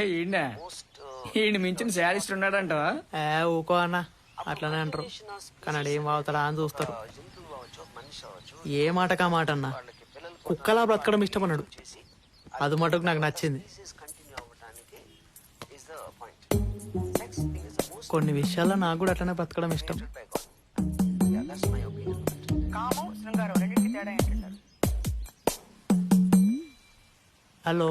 అనే దానికి ఈయన మించిన శారీస్ట్ ఉన్నాడంట ఏ ఊకో అన్న. అట్లనే అంటారు. కానీ ఏం అవుతాడా అని చూస్తారు. ఏ మాటకా మాట అన్న? కుక్కలా బ్రతకడం ఇష్టపడ్డాడు అన్నాడు అది మటుకు నాకు నచ్చింది. కొన్ని విషయాల్లో నాకు కూడా అట్లనే బ్రతకడం ఇష్టం. హలో.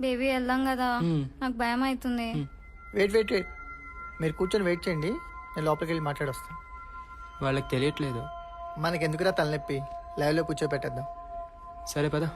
బేబీ వెళ్దాం కదా. నాకు భయం అవుతుంది. Wait wait wait. మీరు కూర్చొని వెయిట్ చేయండి. నేను లోపలికి వెళ్ళి మాట్లాడొస్తాను. వాళ్ళకి తెలియట్లేదు. మనకి ఎందుకురా తలనొప్పి? లైవ్లో కూర్చోబెట్టేద్దాం. సరే పదా.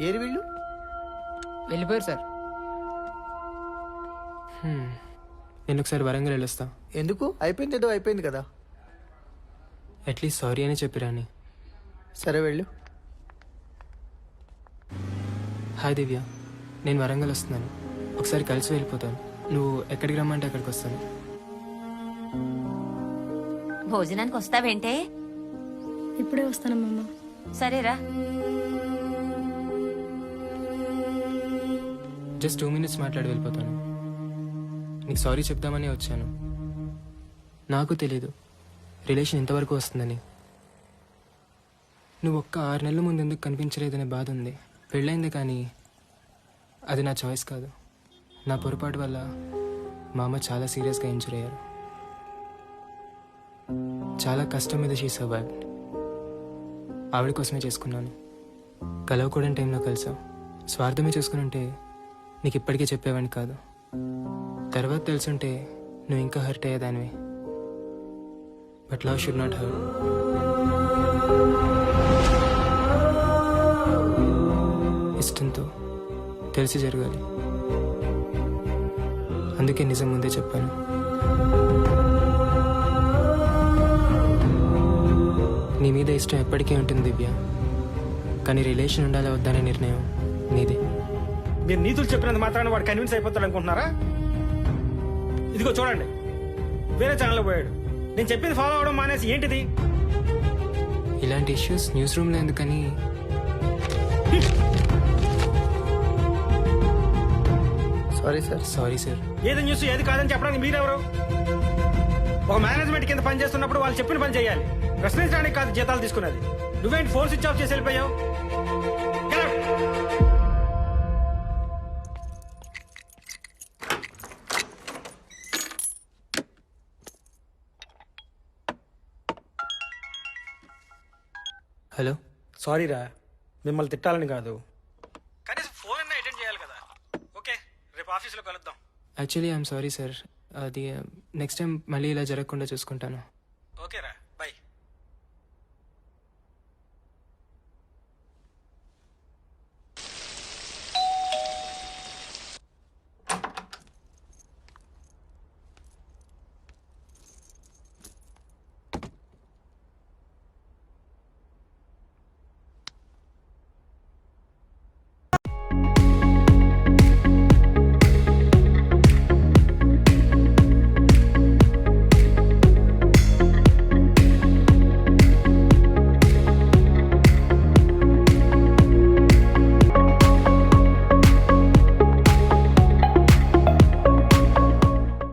ఏరి వీళ్ళు? వెళ్ళిపోయారు సార్. నేను ఒకసారి వరంగల్ వెళ్ళొస్తా. ఎందుకు? అయిపోయింది ఏదో అయిపోయింది కదా. అట్లీస్ట్ సారీ అని చెప్పిరాని సరే వెళ్ళు. హాయ్ దివ్య. నేను వరంగల్ వస్తున్నాను. ఒకసారి కలిసి వెళ్ళిపోతాను. నువ్వు ఎక్కడికి రమ్మంటే అక్కడికి వస్తాను. భోజనానికి వస్తావేంటే? ఇప్పుడే వస్తానమ్మమ్మ సరేరా. జస్ట్ టూ మినిట్స్ మాట్లాడి వెళ్ళిపోతాను. నీకు సారీ చెప్దామని వచ్చాను. నాకు తెలీదు. రిలేషన్ ఇంతవరకు వస్తుందని. నువ్వు ఒక్క ఆరు నెలల ముందు ఎందుకు కనిపించలేదనే బాధ ఉంది. పెళ్ళైంది కానీ అది నా చాయిస్ కాదు. నా పొరపాటు వల్ల మా అమ్మ చాలా సీరియస్గా ఇంజూర్ అయ్యారు. చాలా కష్టం మీద షీ సర్వైవ్ ఆవిడ కోసమే చేసుకున్నాను. కలవకూడని టైంలో కలిసాం. స్వార్థమే చేసుకుని ఉంటే నీకు ఇప్పటికే చెప్పేవాడిని కాదు. తర్వాత తెలుసుంటే నువ్వు ఇంకా hurt అయ్యేదానివి. But love should not hurt తెలిసి జరగాలి. అందుకే నిజం ముందే చెప్పాను. నీ మీద ఇష్టం ఎప్పటికీ ఉంటుంది దివ్య. కానీ రిలేషన్ ఉండాలా వద్దనే నిర్ణయం నీదే. మీరు నీతులు చెప్పినంత మాత్రాన వాడు కన్విన్స్ అయిపోతాడు అనుకుంటున్నారా? ఇదిగో చూడండి. వేరే ఛానల్లో పోయాడు. నేను చెప్పింది ఫాలో అవడం మానేసి ఏంటిది? ఇలాంటి ఇష్యూస్ న్యూస్ రూమ్లో ఎందుకని? సారీ సార్ సారీ సార్ ఏది న్యూస్ ఏది కాదని చెప్పడానికి మీరెవరు? ఒక మేనేజ్మెంట్ కింద పని చేస్తున్నప్పుడు వాళ్ళు చెప్పిన పని చేయాలి. ప్రశ్నించడానికి కాదు జీతాలు తీసుకున్నది. నువ్వేంటి ఫోన్ స్విచ్ ఆఫ్ చేసి వెళ్ళిపోయావు. హలో సారీ రా. మిమ్మల్ని తిట్టాలని కాదు కనీసం ఫోన్ అన్నా అటెండ్ చేయాలి కదా ఓకే రేపు ఆఫీస్లో కలుద్దాం. యాక్చువల్లీ ఐఎమ్ సారీ సార్ అది uh, నెక్స్ట్ టైం మళ్ళీ ఇలా జరగకుండా చూసుకుంటాను.